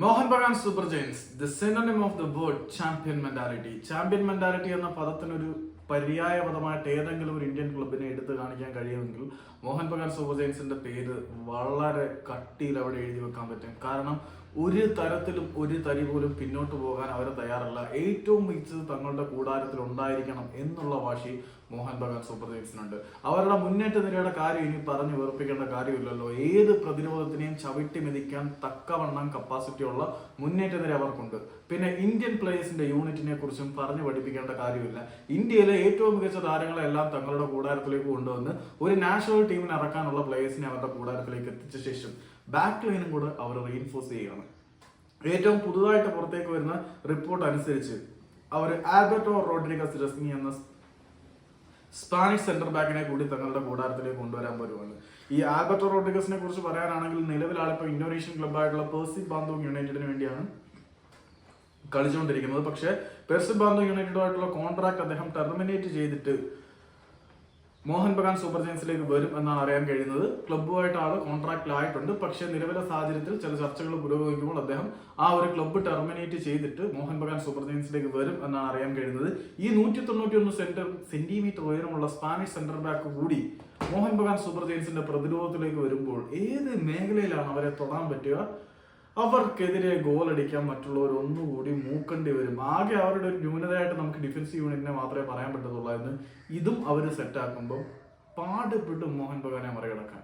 Mohun Bagan super giants the synonym of the word champion mentality champion mentality എന്ന പദത്തിനൊരു പര്യായ പദമായിട്ട് ഏതെങ്കിലും ഒരു Indian ക്ലബിനെ എടുത്തു കാണിക്കാൻ കഴിയുമെങ്കിൽ മോഹൻ ബഗാൻ സൂപ്പർ ജയൻസിന്റെ പേര് വളരെ കട്ടിയിൽ അവിടെ എഴുതി വെക്കാൻ പറ്റും. കാരണം ഒരു തരത്തിലും ഒരു തരി പോലും പിന്നോട്ട് പോകാൻ അവർ തയ്യാറല്ല. ഏറ്റവും മികച്ചത് തങ്ങളുടെ കൂടാരത്തിൽ ഉണ്ടായിരിക്കണം എന്നുള്ള വാശി മോഹൻ ബഗാൻ സൂപ്പർ ജയൻസിനുണ്ട് അവരുടെ മുന്നേറ്റ നിരയുടെ കാര്യം ഇനി പറഞ്ഞു വെറുപ്പിക്കേണ്ട കാര്യമില്ലല്ലോ. ഏത് പ്രതിരോധത്തിനെയും ചവിട്ടി മെതിക്കാൻ തക്കവണ്ണം കപ്പാസിറ്റി ഉള്ള മുന്നേറ്റ നിര അവർക്കുണ്ട്. പിന്നെ ഇന്ത്യൻ പ്ലേയേഴ്സിന്റെ യൂണിറ്റിനെ കുറിച്ചും പറഞ്ഞു പഠിപ്പിക്കേണ്ട കാര്യമില്ല. ഇന്ത്യയിലെ ഏറ്റവും മികച്ച താരങ്ങളെല്ലാം തങ്ങളുടെ കൂടാരത്തിലേക്ക് കൊണ്ടുവന്ന് ഒരു നാഷണൽ ടീമിന് ഇറക്കാനുള്ള പ്ലേയേഴ്സിനെ അവരുടെ കൂടാരത്തിലേക്ക് എത്തിച്ച ശേഷം ബാക്ക് ലൈനും കൂടെ അവർ റീൻഫോഴ്സ് ചെയ്യുകയാണ്. ഏറ്റവും പുതുതായിട്ട് പുറത്തേക്ക് വരുന്ന റിപ്പോർട്ട് അനുസരിച്ച് അവർ ആൽബർട്ടോ റോഡ്രിഗസ് റസ്മി എന്ന സ്പാനിഷ് സെന്റർ ബാക്കിനെ കൂടി തങ്ങളുടെ കൂടാരത്തിലേക്ക് കൊണ്ടുവരാൻ വരുവാണ് ഈ ആൽബർട്ടോ റോഡ്രിഗസിനെ കുറിച്ച് പറയാനാണെങ്കിൽ നിലവിൽ ആളിപ്പോൾ ഇന്തോനേഷ്യൻ ക്ലബ്ബായിട്ടുള്ള പേഴ്സി ബാന്തോങ് യുണൈറ്റഡിന് വേണ്ടിയാണ്. കളിച്ചുകൊണ്ടിരിക്കുന്നത്. പക്ഷേ പെർസി ബാന്തോങ് യുണൈറ്റഡുമായിട്ടുള്ള കോൺട്രാക്ട് അദ്ദേഹം ടെർമിനേറ്റ് ചെയ്തിട്ട് മോഹൻ ബഗാൻ സൂപ്പർ ജയൻസിലേക്ക് വരും എന്നാണ് അറിയാൻ കഴിയുന്നത്. ക്ലബ്ബുമായിട്ട് ആൾ കോൺട്രാക്റ്റിലായിട്ടുണ്ട്. പക്ഷേ നിലവിലെ സാഹചര്യത്തിൽ ചില ചർച്ചകൾ പുരോഗമിക്കുമ്പോൾ അദ്ദേഹം ആ ഒരു ക്ലബ്ബ് ടെർമിനേറ്റ് ചെയ്തിട്ട് മോഹൻ ബഗാൻ സൂപ്പർ ജയൻസിലേക്ക് വരും എന്നാണ് അറിയാൻ കഴിയുന്നത്. ഈ നൂറ്റി തൊണ്ണൂറ്റി ഒന്ന് സെന്റർ സെന്റിമീറ്റർ ഉയരമുള്ള സ്പാനിഷ് സെന്റർ ബാക്ക് കൂടി മോഹൻ ബഗാൻ സൂപ്പർ ജയൻസിന്റെ പ്രതിരോധത്തിലേക്ക് വരുമ്പോൾ ഏത് മേഖലയിലാണ് അവരെ തൊടാൻ പറ്റുക? അവർക്കെതിരെ ഗോൾ അടിക്കാൻ മറ്റുള്ളവർ ഒന്നുകൂടി മൂക്കേണ്ടി വരും. ആകെ അവരുടെ ഒരു ന്യൂനതയായിട്ട് നമുക്ക് ഡിഫൻസ് യൂണിറ്റിനെ മാത്രമേ പറയാൻ പറ്റത്തുള്ളായിരുന്നു ഇതും അവർ സെറ്റാക്കുമ്പോൾ പാടുപെട്ട് മോഹൻ ബഗാനെ മറികടക്കാൻ.